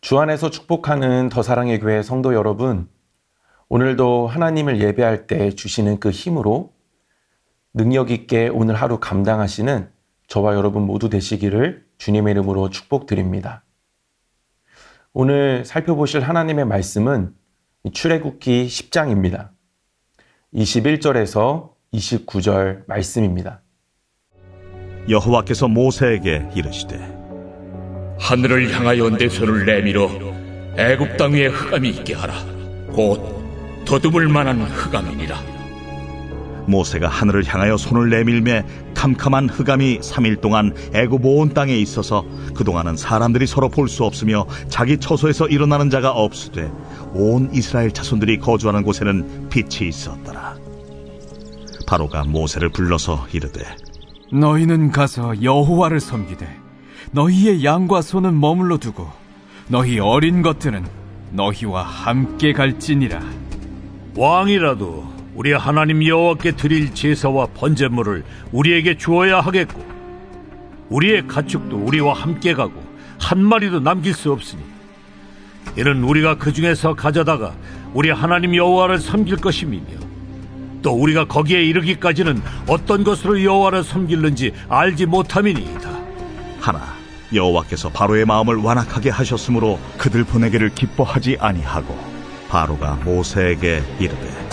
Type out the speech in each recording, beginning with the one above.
주 안에서 축복하는 더 사랑의 교회 성도 여러분, 오늘도 하나님을 예배할 때 주시는 그 힘으로 능력 있게 오늘 하루 감당하시는 저와 여러분 모두 되시기를 주님의 이름으로 축복드립니다. 오늘 살펴보실 하나님의 말씀은 출애굽기 10장입니다. 21절에서 29절 말씀입니다. 여호와께서 모세에게 이르시되 하늘을 향하여 내 손을 내밀어 애굽 땅 위에 흑암이 있게 하라. 곧 더듬을 만한 흑암이니라. 모세가 하늘을 향하여 손을 내밀매 캄캄한 흑암이 3일 동안 애굽 온 땅에 있어서 그동안은 사람들이 서로 볼 수 없으며 자기 처소에서 일어나는 자가 없으되 온 이스라엘 자손들이 거주하는 곳에는 빛이 있었더라 바로가 모세를 불러서 이르되 너희는 가서 여호와를 섬기되 너희의 양과 소는 머물러 두고 너희 어린 것들은 너희와 함께 갈지니라 왕이라도 우리 하나님 여호와께 드릴 제사와 번제물을 우리에게 주어야 하겠고 우리의 가축도 우리와 함께 가고 한 마리도 남길 수 없으니 이는 우리가 그 중에서 가져다가 우리 하나님 여호와를 섬길 것임이며 또 우리가 거기에 이르기까지는 어떤 것으로 여호와를 섬길는지 알지 못함이니이다. 하나 여호와께서 바로의 마음을 완악하게 하셨으므로 그들 보내기를 기뻐하지 아니하고 바로가 모세에게 이르되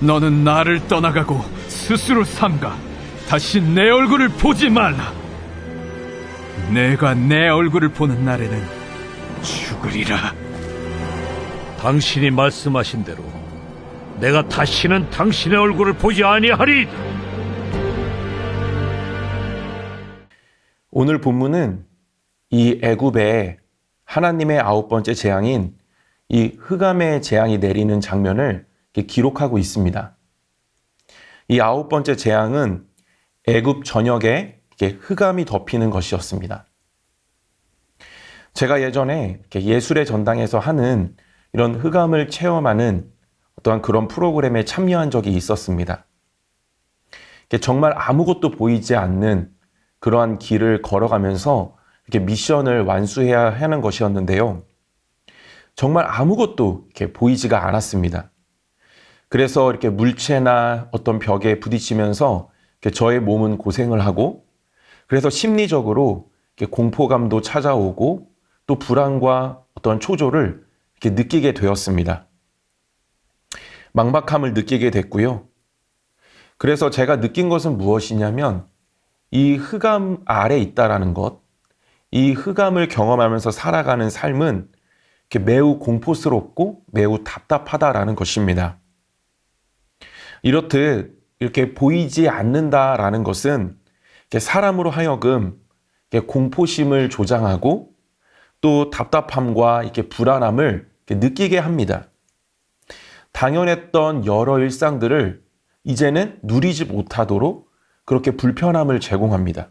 너는 나를 떠나가고 스스로 삼가. 다시 내 얼굴을 보지 말라. 내가 내 얼굴을 보는 날에는 죽으리라. 당신이 말씀하신 대로 내가 다시는 당신의 얼굴을 보지 아니하리. 오늘 본문은 이 애굽의 하나님의 아홉 번째 재앙인 이 흑암의 재앙이 내리는 장면을 기록하고 있습니다. 이 아홉 번째 재앙은 애굽 전역에 흑암이 덮이는 것이었습니다. 제가 예전에 예술의 전당에서 하는 이런 흑암을 체험하는 어떠한 그런 프로그램에 참여한 적이 있었습니다. 정말 아무것도 보이지 않는 그러한 길을 걸어가면서 이렇게 미션을 완수해야 하는 것이었는데요. 정말 아무것도 이렇게 보이지가 않았습니다. 그래서 이렇게 물체나 어떤 벽에 부딪히면서 저의 몸은 고생을 하고 그래서 심리적으로 공포감도 찾아오고 또 불안과 어떤 초조를 이렇게 느끼게 되었습니다. 망박함을 느끼게 됐고요. 그래서 제가 느낀 것은 무엇이냐면 이 흑암 아래 있다라는 것, 이 흑암을 경험하면서 살아가는 삶은 매우 공포스럽고 매우 답답하다라는 것입니다. 이렇듯 이렇게 보이지 않는다라는 것은 사람으로 하여금 공포심을 조장하고 또 답답함과 이렇게 불안함을 느끼게 합니다. 당연했던 여러 일상들을 이제는 누리지 못하도록 그렇게 불편함을 제공합니다.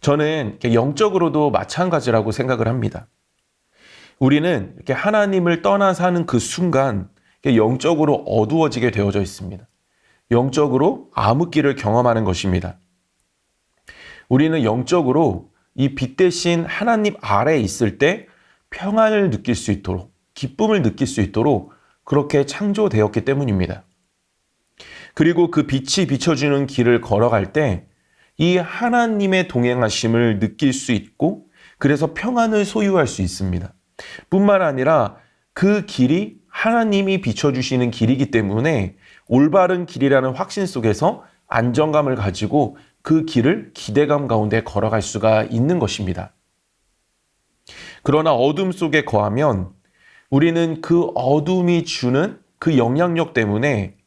저는 영적으로도 마찬가지라고 생각을 합니다. 우리는 이렇게 하나님을 떠나 사는 그 순간 영적으로 어두워지게 되어져 있습니다. 영적으로 암흑기를 경험하는 것입니다. 우리는 영적으로 이 빛 대신 하나님 아래에 있을 때 평안을 느낄 수 있도록, 기쁨을 느낄 수 있도록 그렇게 창조되었기 때문입니다. 그리고 그 빛이 비춰주는 길을 걸어갈 때 이 하나님의 동행하심을 느낄 수 있고 그래서 평안을 소유할 수 있습니다. 뿐만 아니라 그 길이 하나님이 비춰주시는 길이기 때문에 올바른 길이라는 확신 속에서 안정감을 가지고 그 길을 기대감 가운데 걸어갈 수가 있는 것입니다. 그러나 어둠 속에 거하면 우리는 그 어둠이 주는 그 영향력 때문에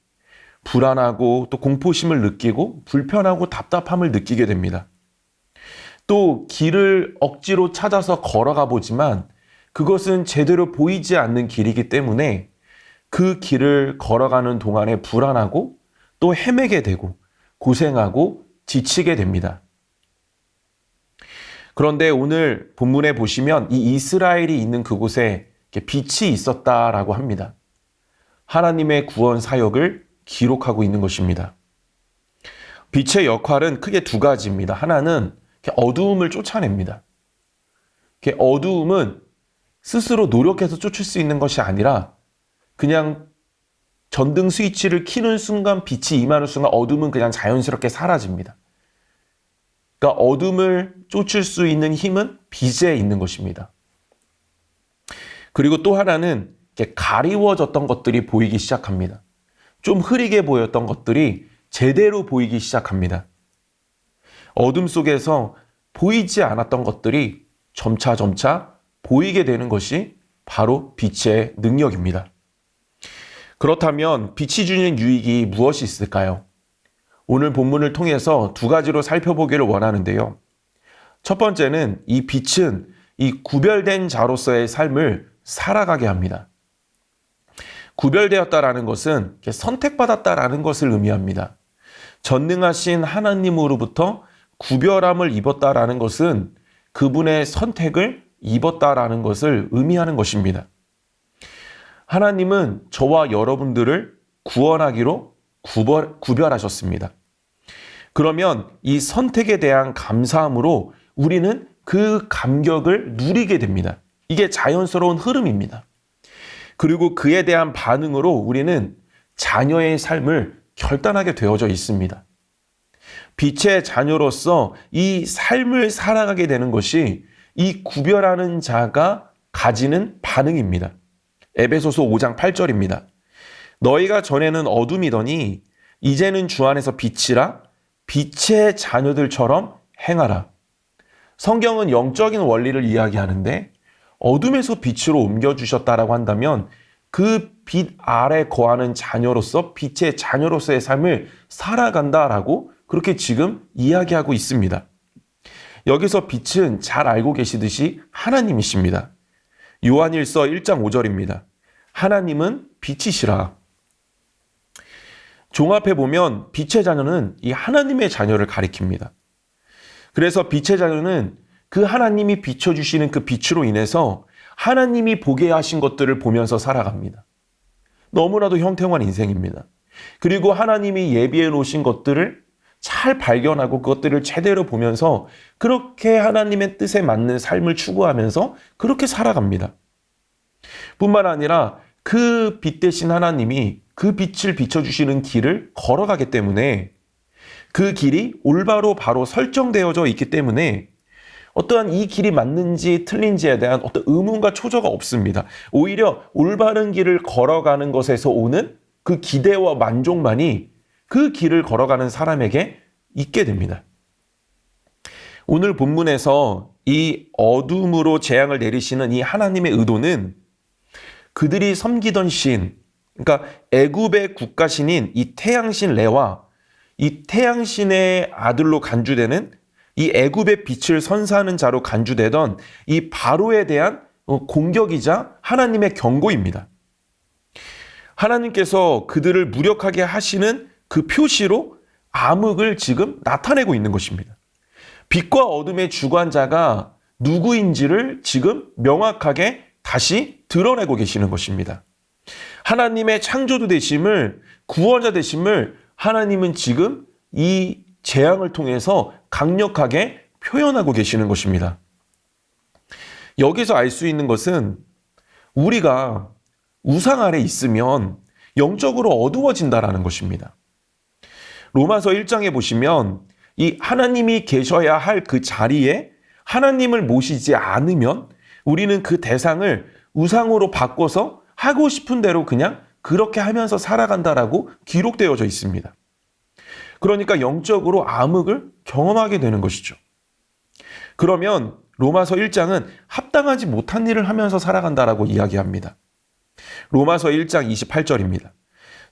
불안하고 또 공포심을 느끼고 불편하고 답답함을 느끼게 됩니다. 또 길을 억지로 찾아서 걸어가 보지만 그것은 제대로 보이지 않는 길이기 때문에 그 길을 걸어가는 동안에 불안하고 또 헤매게 되고 고생하고 지치게 됩니다. 그런데 오늘 본문에 보시면 이 이스라엘이 있는 그곳에 빛이 있었다라고 합니다. 하나님의 구원 사역을 기록하고 있는 것입니다. 빛의 역할은 크게 두 가지입니다. 하나는 어두움을 쫓아냅니다. 어두움은 스스로 노력해서 쫓을 수 있는 것이 아니라 그냥 전등 스위치를 키는 순간 빛이 임하는 순간 어둠은 그냥 자연스럽게 사라집니다. 그러니까 어둠을 쫓을 수 있는 힘은 빛에 있는 것입니다. 그리고 또 하나는 가리워졌던 것들이 보이기 시작합니다. 좀 흐리게 보였던 것들이 제대로 보이기 시작합니다. 어둠 속에서 보이지 않았던 것들이 점차 점차 보이게 되는 것이 바로 빛의 능력입니다. 그렇다면 빛이 주는 유익이 무엇이 있을까요? 오늘 본문을 통해서 두 가지로 살펴보기를 원하는데요. 첫 번째는 이 빛은 이 구별된 자로서의 삶을 살아가게 합니다. 구별되었다라는 것은 선택받았다라는 것을 의미합니다. 전능하신 하나님으로부터 구별함을 입었다라는 것은 그분의 선택을 입었다라는 것을 의미하는 것입니다. 하나님은 저와 여러분들을 구원하기로 구별, 구별하셨습니다. 그러면 이 선택에 대한 감사함으로 우리는 그 감격을 누리게 됩니다. 이게 자연스러운 흐름입니다. 그리고 그에 대한 반응으로 우리는 자녀의 삶을 결단하게 되어져 있습니다. 빛의 자녀로서 이 삶을 살아가게 되는 것이 이 구별하는 자가 가지는 반응입니다. 에베소서 5장 8절입니다. 너희가 전에는 어둠이더니 이제는 주 안에서 빛이라 빛의 자녀들처럼 행하라. 성경은 영적인 원리를 이야기하는데 어둠에서 빛으로 옮겨주셨다라고 한다면 그 빛 아래 거하는 자녀로서 빛의 자녀로서의 삶을 살아간다라고 그렇게 지금 이야기하고 있습니다. 여기서 빛은 잘 알고 계시듯이 하나님이십니다. 요한일서 1장 5절입니다. 하나님은 빛이시라. 종합해 보면 빛의 자녀는 이 하나님의 자녀를 가리킵니다. 그래서 빛의 자녀는 그 하나님이 비춰주시는 그 빛으로 인해서 하나님이 보게 하신 것들을 보면서 살아갑니다. 너무나도 형통한 인생입니다. 그리고 하나님이 예비해 놓으신 것들을 잘 발견하고 그것들을 제대로 보면서 그렇게 하나님의 뜻에 맞는 삶을 추구하면서 그렇게 살아갑니다. 뿐만 아니라 그 빛 대신 하나님이 그 빛을 비춰주시는 길을 걸어가기 때문에 그 길이 올바로 바로 설정되어져 있기 때문에 어떠한 이 길이 맞는지 틀린지에 대한 어떤 의문과 초조가 없습니다. 오히려 올바른 길을 걸어가는 것에서 오는 그 기대와 만족만이 그 길을 걸어가는 사람에게 있게 됩니다. 오늘 본문에서 이 어둠으로 재앙을 내리시는 이 하나님의 의도는 그들이 섬기던 신, 그러니까 애굽의 국가신인 이 태양신 레와 이 태양신의 아들로 간주되는 이 애굽의 빛을 선사하는 자로 간주되던 이 바로에 대한 어, 공격이자 하나님의 경고입니다. 하나님께서 그들을 무력하게 하시는 그 표시로 암흑을 지금 나타내고 있는 것입니다. 빛과 어둠의 주관자가 누구인지를 지금 명확하게 다시 드러내고 계시는 것입니다. 하나님의 창조주 되심을 구원자 되심을 하나님은 지금 이 재앙을 통해서 강력하게 표현하고 계시는 것입니다. 여기서 알 수 있는 것은 우리가 우상 아래 있으면 영적으로 어두워진다라는 것입니다. 로마서 1장에 보시면 이 하나님이 계셔야 할 그 자리에 하나님을 모시지 않으면 우리는 그 대상을 우상으로 바꿔서 하고 싶은 대로 그냥 그렇게 하면서 살아간다라고 기록되어져 있습니다. 그러니까 영적으로 암흑을 경험하게 되는 것이죠. 그러면 로마서 1장은 합당하지 못한 일을 하면서 살아간다라고 이야기합니다. 로마서 1장 28절입니다.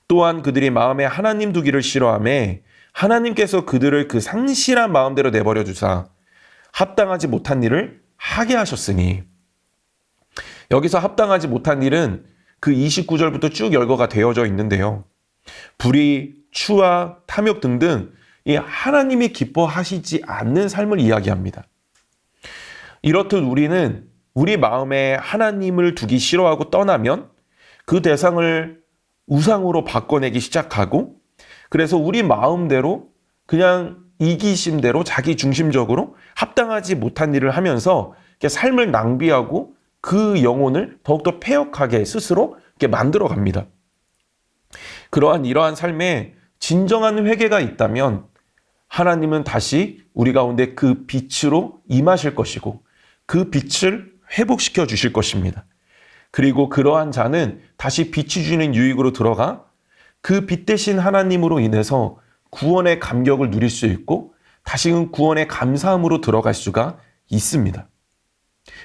또한 그들이 마음에 하나님 두기를 싫어함에 하나님께서 그들을 그 상실한 마음대로 내버려 주사 합당하지 못한 일을 하게 하셨으니 여기서 합당하지 못한 일은 그 29절부터 쭉 열거가 되어져 있는데요. 불의, 추와 탐욕 등등 이 하나님이 기뻐하시지 않는 삶을 이야기합니다. 이렇듯 우리는 우리 마음에 하나님을 두기 싫어하고 떠나면 그 대상을 우상으로 바꿔내기 시작하고 그래서 우리 마음대로 그냥 이기심대로 자기 중심적으로 합당하지 못한 일을 하면서 삶을 낭비하고 그 영혼을 더욱더 폐역하게 스스로 만들어 갑니다. 그러한 이러한 삶에 진정한 회개가 있다면 하나님은 다시 우리 가운데 그 빛으로 임하실 것이고 그 빛을 회복시켜 주실 것입니다. 그리고 그러한 자는 다시 빛이 주는 유익으로 들어가 그 빛 대신 하나님으로 인해서 구원의 감격을 누릴 수 있고 다시금 구원의 감사함으로 들어갈 수가 있습니다.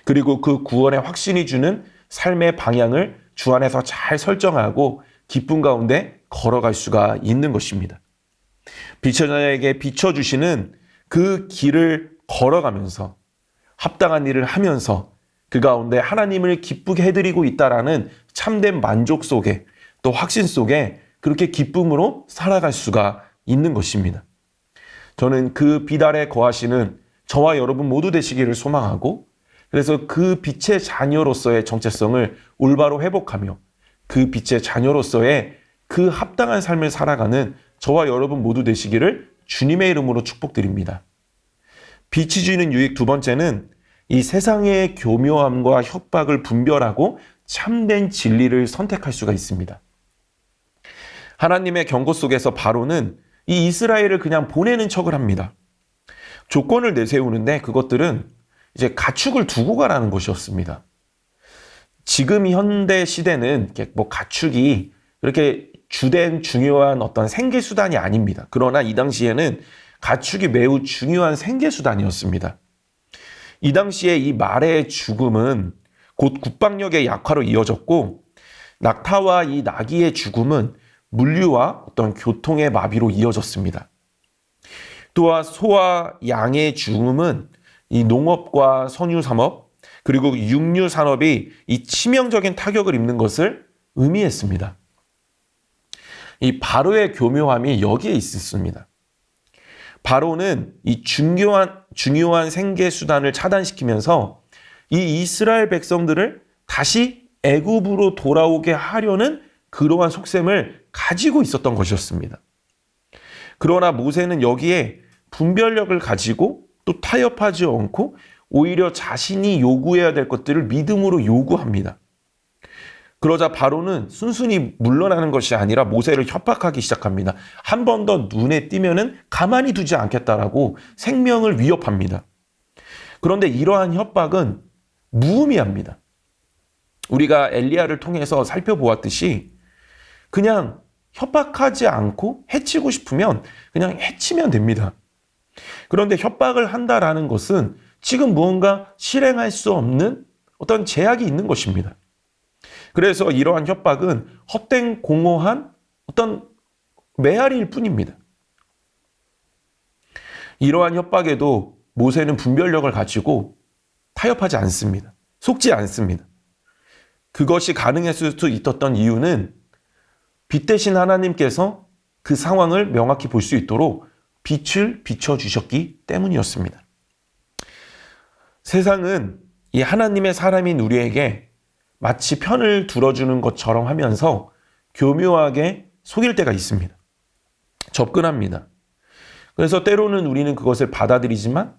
그리고 그 구원의 확신이 주는 삶의 방향을 주 안에서 잘 설정하고 기쁨 가운데 걸어갈 수가 있는 것입니다. 비천자에게 비춰주시는 그 길을 걸어가면서 합당한 일을 하면서 그 가운데 하나님을 기쁘게 해드리고 있다라는 참된 만족 속에 또 확신 속에 그렇게 기쁨으로 살아갈 수가 있는 것입니다. 저는 그빛 아래 거하시는 저와 여러분 모두 되시기를 소망하고 그래서 그 빛의 자녀로서의 정체성을 올바로 회복하며 그 빛의 자녀로서의 그 합당한 삶을 살아가는 저와 여러분 모두 되시기를 주님의 이름으로 축복드립니다. 빛이 주는 유익 두 번째는 이 세상의 교묘함과 협박을 분별하고 참된 진리를 선택할 수가 있습니다. 하나님의 경고 속에서 바로는 이 이스라엘을 그냥 보내는 척을 합니다. 조건을 내세우는데 그것들은 이제 가축을 두고 가라는 것이었습니다. 지금 현대 시대는 뭐 가축이 그렇게 주된 중요한 어떤 생계 수단이 아닙니다. 그러나 이 당시에는 가축이 매우 중요한 생계 수단이었습니다. 이 당시에 이 말의 죽음은 곧 국방력의 약화로 이어졌고 낙타와 이 나귀의 죽음은 물류와 어떤 교통의 마비로 이어졌습니다. 또한 소와 양의 죽음은 이 농업과 선유 산업 그리고 육류 산업이 이 치명적인 타격을 입는 것을 의미했습니다. 이 바로의 교묘함이 여기에 있었습니다. 바로는 이 중요한 중요한 생계 수단을 차단시키면서 이 이스라엘 백성들을 다시 애굽으로 돌아오게 하려는 그러한 속셈을 가지고 있었던 것이었습니다. 그러나 모세는 여기에 분별력을 가지고 또 타협하지 않고 오히려 자신이 요구해야 될 것들을 믿음으로 요구합니다. 그러자 바로는 순순히 물러나는 것이 아니라 모세를 협박하기 시작합니다. 한 번 더 눈에 띄면은 가만히 두지 않겠다라고 생명을 위협합니다. 그런데 이러한 협박은 무의미합니다. 우리가 엘리야를 통해서 살펴보았듯이 그냥 협박하지 않고 해치고 싶으면 그냥 해치면 됩니다. 그런데 협박을 한다라는 것은 지금 무언가 실행할 수 없는 어떤 제약이 있는 것입니다. 그래서 이러한 협박은 헛된 공허한 어떤 메아리일 뿐입니다. 이러한 협박에도 모세는 분별력을 가지고 타협하지 않습니다. 속지 않습니다. 그것이 가능했을 수 있었던 이유는 빛 대신 하나님께서 그 상황을 명확히 볼 수 있도록 빛을 비춰주셨기 때문이었습니다. 세상은 이 하나님의 사람인 우리에게 마치 편을 들어주는 것처럼 하면서 교묘하게 속일 때가 있습니다. 접근합니다. 그래서 때로는 우리는 그것을 받아들이지만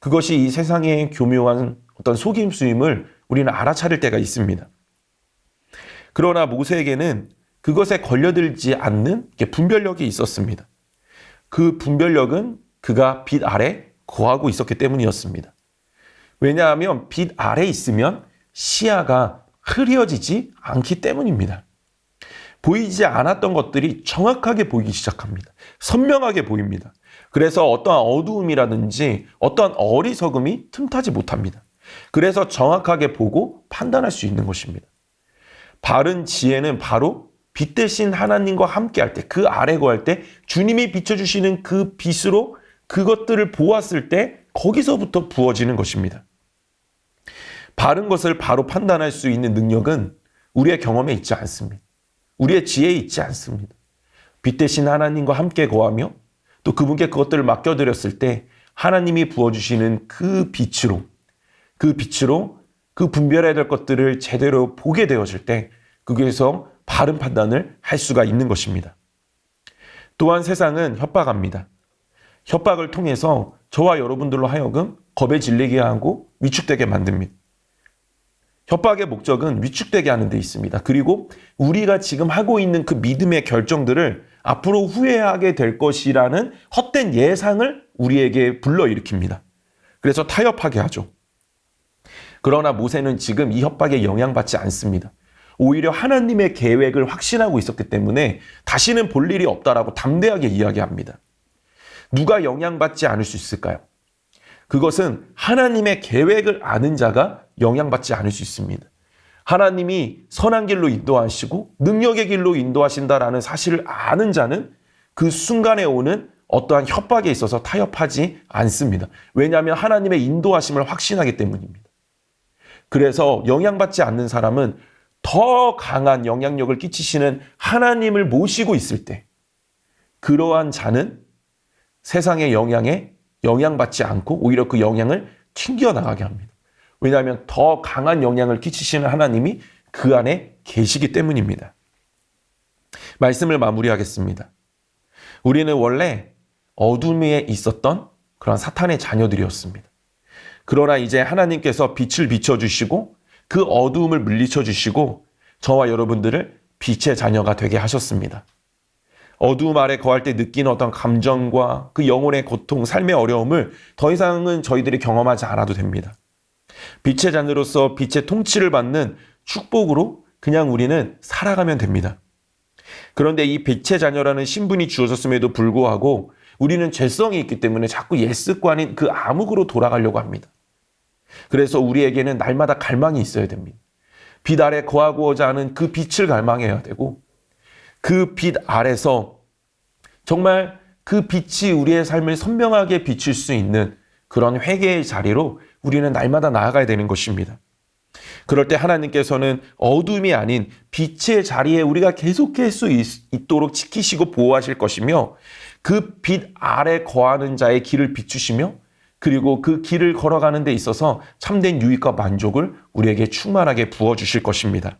그것이 이 세상의 교묘한 어떤 속임수임을 우리는 알아차릴 때가 있습니다. 그러나 모세에게는 그것에 걸려들지 않는 분별력이 있었습니다. 그 분별력은 그가 빛 아래 거하고 있었기 때문이었습니다. 왜냐하면 빛 아래 있으면 시야가 흐려지지 않기 때문입니다. 보이지 않았던 것들이 정확하게 보이기 시작합니다. 선명하게 보입니다. 그래서 어떠한 어두움이라든지 어떠한 어리석음이 틈타지 못합니다. 그래서 정확하게 보고 판단할 수 있는 것입니다. 바른 지혜는 바로 빛 대신 하나님과 함께 할 때, 그 아래 거할 때, 주님이 비춰주시는 그 빛으로 그것들을 보았을 때, 거기서부터 부어지는 것입니다. 바른 것을 바로 판단할 수 있는 능력은 우리의 경험에 있지 않습니다. 우리의 지혜에 있지 않습니다. 빛 대신 하나님과 함께 거하며 또 그분께 그것들을 맡겨드렸을 때 하나님이 부어주시는 그 빛으로, 그 빛으로 그 분별해야 될 것들을 제대로 보게 되어질 때 거기에서 바른 판단을 할 수가 있는 것입니다. 또한 세상은 협박합니다. 협박을 통해서 저와 여러분들로 하여금 겁에 질리게 하고 위축되게 만듭니다. 협박의 목적은 위축되게 하는 데 있습니다. 그리고 우리가 지금 하고 있는 그 믿음의 결정들을 앞으로 후회하게 될 것이라는 헛된 예상을 우리에게 불러일으킵니다. 그래서 타협하게 하죠. 그러나 모세는 지금 이 협박에 영향받지 않습니다. 오히려 하나님의 계획을 확신하고 있었기 때문에 다시는 볼 일이 없다라고 담대하게 이야기합니다. 누가 영향받지 않을 수 있을까요? 그것은 하나님의 계획을 아는 자가 영향받지 않을 수 있습니다. 하나님이 선한 길로 인도하시고 능력의 길로 인도하신다라는 사실을 아는 자는 그 순간에 오는 어떠한 협박에 있어서 타협하지 않습니다. 왜냐하면 하나님의 인도하심을 확신하기 때문입니다. 그래서 영향받지 않는 사람은 더 강한 영향력을 끼치시는 하나님을 모시고 있을 때 그러한 자는 세상의 영향에 영향받지 않고 오히려 그 영향을 튕겨나가게 합니다. 왜냐하면 더 강한 영향을 끼치시는 하나님이 그 안에 계시기 때문입니다. 말씀을 마무리하겠습니다. 우리는 원래 어둠에 있었던 그런 사탄의 자녀들이었습니다. 그러나 이제 하나님께서 빛을 비춰주시고 그 어두움을 물리쳐 주시고 저와 여러분들을 빛의 자녀가 되게 하셨습니다. 어두움 아래 거할 때 느낀 어떤 감정과 그 영혼의 고통, 삶의 어려움을 더 이상은 저희들이 경험하지 않아도 됩니다. 빛의 자녀로서 빛의 통치를 받는 축복으로 그냥 우리는 살아가면 됩니다. 그런데 이 빛의 자녀라는 신분이 주어졌음에도 불구하고 우리는 죄성이 있기 때문에 자꾸 옛 습관인 그 암흑으로 돌아가려고 합니다. 그래서 우리에게는 날마다 갈망이 있어야 됩니다. 빛 아래 거하고자 하는 그 빛을 갈망해야 되고 그 빛 아래서 정말 그 빛이 우리의 삶을 선명하게 비칠 수 있는 그런 회개의 자리로 우리는 날마다 나아가야 되는 것입니다. 그럴 때 하나님께서는 어둠이 아닌 빛의 자리에 우리가 계속할 수 있, 도록 지키시고 보호하실 것이며 그 빛 아래 거하는 자의 길을 비추시며 그리고 그 길을 걸어가는 데 있어서 참된 유익과 만족을 우리에게 충만하게 부어주실 것입니다.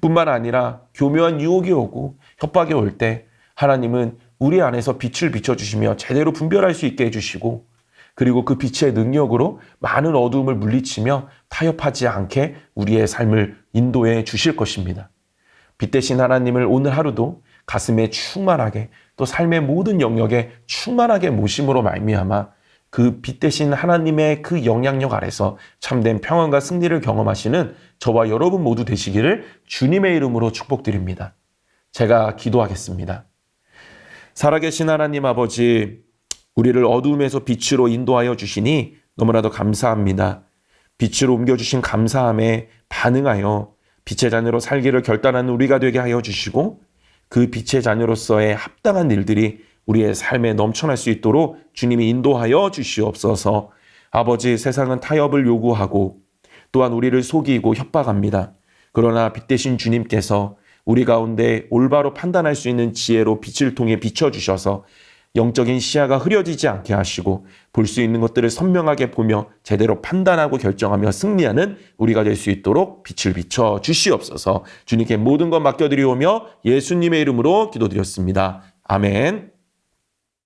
뿐만 아니라 교묘한 유혹이 오고 협박이 올 때 하나님은 우리 안에서 빛을 비춰주시며 제대로 분별할 수 있게 해주시고 그리고 그 빛의 능력으로 많은 어두움을 물리치며 타협하지 않게 우리의 삶을 인도해 주실 것입니다. 빛 대신 하나님을 오늘 하루도 가슴에 충만하게 또 삶의 모든 영역에 충만하게 모심으로 말미암아 그 빛 대신 하나님의 그 영향력 아래서 참된 평안과 승리를 경험하시는 저와 여러분 모두 되시기를 주님의 이름으로 축복드립니다. 제가 기도하겠습니다. 살아계신 하나님 아버지, 우리를 어두움에서 빛으로 인도하여 주시니 너무나도 감사합니다. 빛으로 옮겨주신 감사함에 반응하여 빛의 자녀로 살기를 결단하는 우리가 되게 하여 주시고 그 빛의 자녀로서의 합당한 일들이 우리의 삶에 넘쳐날 수 있도록 주님이 인도하여 주시옵소서 아버지 세상은 타협을 요구하고 또한 우리를 속이고 협박합니다. 그러나 빛 대신 주님께서 우리 가운데 올바로 판단할 수 있는 지혜로 빛을 통해 비춰주셔서 영적인 시야가 흐려지지 않게 하시고 볼 수 있는 것들을 선명하게 보며 제대로 판단하고 결정하며 승리하는 우리가 될 수 있도록 빛을 비춰 주시옵소서 주님께 모든 것 맡겨드리오며 예수님의 이름으로 기도드렸습니다. 아멘.